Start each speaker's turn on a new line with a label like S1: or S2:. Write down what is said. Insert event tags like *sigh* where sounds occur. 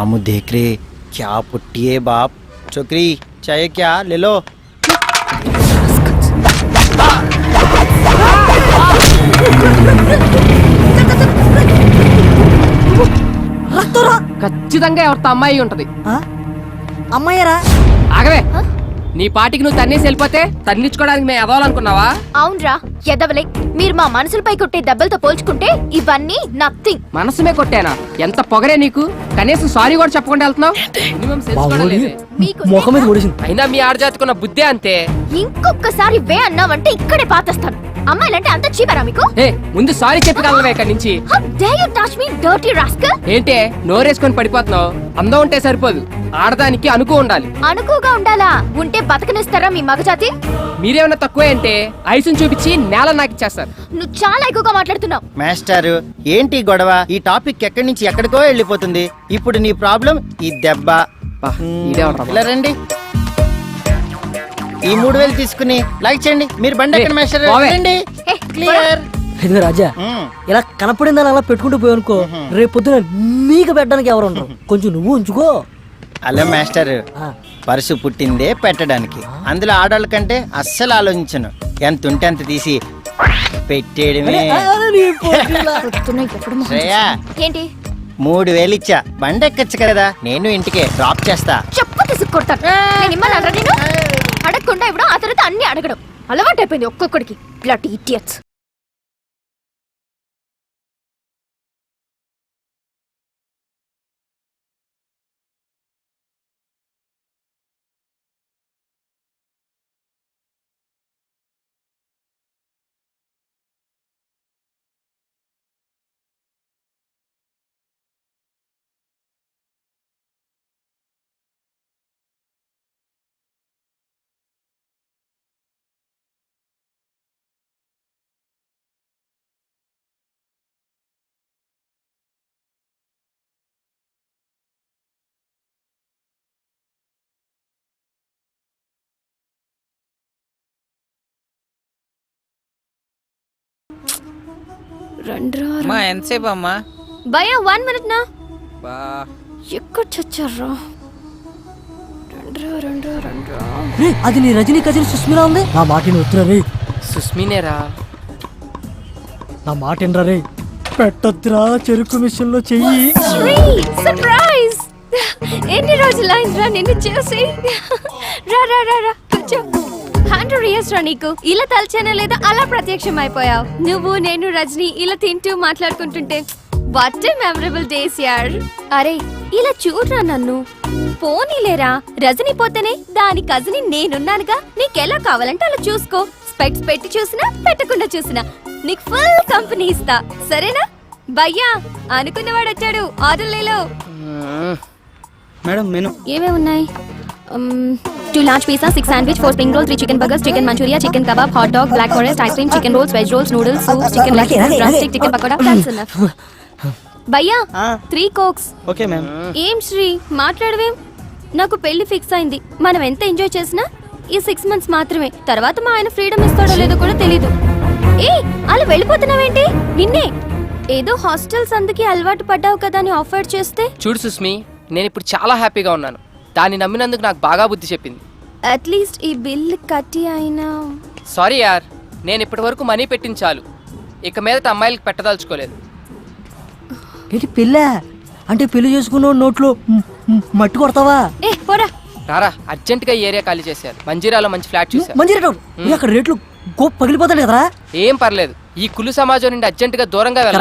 S1: मामू देख रहे क्या पुट्टी है बाप छोकरी चाहिए क्या ले लो
S2: రక్తరా
S3: ఖచ్చితంగా ఎవరితో అమ్మాయి ఉంటది
S2: అమ్మాయరా
S3: ఆగవే నీ పాటికి నువ్వు తన్నేసి వెళ్ళిపోతే తన్నించుకోవడానికి మేము ఎదవాలనుకున్నావా
S4: అవునరా ఎదవలే మీరు మా మనసులపై కొట్టే దెబ్బలతో పోల్చుకుంటే ఇవన్నీ నథింగ్
S3: మనసుమే కొట్టానా ఎంత పొగరే నీకు కనీసం సారీ కూడా చెప్పకుండా వెళ్తున్నావు? Minimum sense కూడా లేదే.
S4: మీకు
S2: ముఖం మీద కొడిసింది
S3: అయినా మీ ఆడజాతుకున్న బుద్ధే అంతే.
S4: ఇంకొకసారి వే అన్నావంటే ఇక్కడే పాతేస్తాను. అమ్మాయిలంటే అంత చీపరా మీకు?
S3: ఏ ముందు సారీ చెప్పగలవే ఇక్కడి నుంచి.
S4: How dare you touch me dirty rascal
S3: ఏంటే నోరేసుకొని పడిపోతున్నావు. అందం ఉంటే సరిపోదు. ఆడదానికి అనుకో ఉండాలి.
S4: అనుకుగా ఉండాలా? ఉంటే బతకనిస్తారా మీ మగజాతి?
S3: మీరేమన్నా తక్కువ అంటే ఐసుని చూపించి నేల నాకు ఇచ్చేస్తారు
S4: నువ్వు చాలా ఎక్కువగా మాట్లాడుతున్నావు.
S1: మాస్టర్ ఏంటి ఈ గొడవ? ఈ టాపిక్ ఎక్కడి నుంచి ఎక్కడికో వెళ్ళిపోతుంది. ఇప్పుడు నీ ప్రాబ్లం ఈ దెబ్బ.
S3: బా, ఇదే ఉంటా.
S1: ఇలా రండి. ఈ మూడు వేలు తీసుకుని లైక్ చేయండి. మీరు బండి ఎక్కడ మాస్టర్?
S3: పోవే.
S1: రండి.
S4: ఏ,
S1: క్లియర్
S2: ఇదిగో రాజా ఇలా కనపడిందని అలా పెట్టుకుంటూ పోయానుకో రేపు పొద్దున నీకు పెట్టడానికి ఎవరు ఉండరు. కొంచెం నువ్వు ఉంచుకో.
S1: Hello master.
S2: ఆ.
S1: పరుసు పుట్టిందే పెట్టడానికి. అందులో ఆడవాళ్ళ కంటే అస్సలు ఆలోచించను. ఎంత ఉంటే అంత తీసి పెట్టేయడమే. *laughs* శ్రేయా
S4: ఏంటి?
S1: మూడు వేలు ఇచ్చా. బండి ఎక్కొచ్చు కదా? నేను ఇంటికే డ్రాప్ చేస్తా.
S4: చెప్పు తీసుకు కొడతాను నేను ఇమ్మన్నారా నేను? అడగకుండా ఇవ్వడం ఆ తర్వాత అన్ని అడగడం. అలవాటు అయిపోయింది ఒక్కొక్కడికి. బ్లడ్ ఇడియట్స్ రండ్రా
S5: అమ్మా ఎంతసేపు అమ్మా?
S4: భయ వన్ మినిట్ నా.
S5: బా.
S4: ఎక్కడ చచ్చారా రండ్రా రండ్రా రండ్రా.
S2: రే, అది నీ రజనీ కజిన్ సుస్మిలా ఉంది? నా మాట వద్దురా రే.
S3: సుస్మినేరా?
S2: నా మాట ఏంట్రా రే. పెట్టొద్దురా చెరుకు మిషన్లో చెయ్యి
S4: శ్రీ సర్ప్రైజ్ ఎన్ని రోజులైందిరా నిన్ను చూసి? రా రా రా రా. కూర్చో. హండ్రెడ్ ఇయర్స్ రా నీకు. ఇలా తలచానే లేదా అలా ప్రత్యక్షం అయిపోయావు నువ్వు నేను రజని ఇలా తింటూ మాట్లాడుకుంటుంటే వాట్ మెమరబుల్ డేస్ యార్ అరే ఇలా చూడరా నన్ను. పోనీలేరా రజని పోతేనే దాని కజిని నేనున్నానుగా. నీకెలా కావాలంటే అలా చూసుకో. స్పెక్ట్స్ పెట్టి చూసినా పెట్టకుండా చూసినా. నీకు ఫుల్ కంపెనీ ఇస్తా. సరేనా? భయ్యా అనుకున్నవాడు వచ్చాడు. ఆర్డర్ లేలో.
S5: Madam menu.
S4: ఏమేమి ఉన్నాయి two large pizza six sandwich four spring roll three chicken burgers chicken Manchuria chicken kebab hot dog black forest ice cream chicken rolls veg rolls
S2: noodles soup
S4: chicken stick chicken pakoda enough. భయ్యా three cokes
S5: okay ma'am
S4: ఏం శ్రీ? మాట్లాడవేం? నాకు పెళ్ళి fix అయింది. మనం ఎంత enjoy చేసినా ఈ six months మాత్రమే. తర్వాత మా ఆయన ఫ్రీడమ్ ఇస్తాడో లేదో కూడా తెలీదు. ఏ అలా వెళ్ళిపోతున్నావేంటి? నిన్నే. ఏదో హాస్టల్స్ అందుకే అలవాటు పడ్డావు కదా అని ఆఫర్ చేస్తే?
S3: చూడు సుస్మి నేను ఇప్పుడు చాలా హ్యాపీగా ఉన్నాను. దాన్ని నమ్మినందుకు నాకు బాగా బుద్ధి చెప్పింది.
S4: అట్లీస్ట్ ఈ బిల్ కట్టి అయినా.
S3: సారీ యార్ నేను ఇప్పటి వరకు మనీ పెట్టింది చాలు. ఇక మీదట అమ్మాయిలకు పెట్టదలుచుకోలేదు.
S2: ఏంటి పెళ్ళ అంటే పెళ్ళి చేసుకున్న నోట్లో మ్, మ్, మట్టి కొడతావా?
S4: ఏ పోరా.
S3: రారా అర్జెంటుగా ఈ ఏరియా ఖాళీ చేశారు. మంజీరాలో మంచి ఫ్లాట్ చూశారు.
S2: అక్కడ రేట్లు గోప్ పగిలిపోతాడు కదరా?
S3: ఏం పర్లేదు. ఈ కులు సమాజం నుండి అర్జెంటుగా దూరంగా వెళ్ళాలి.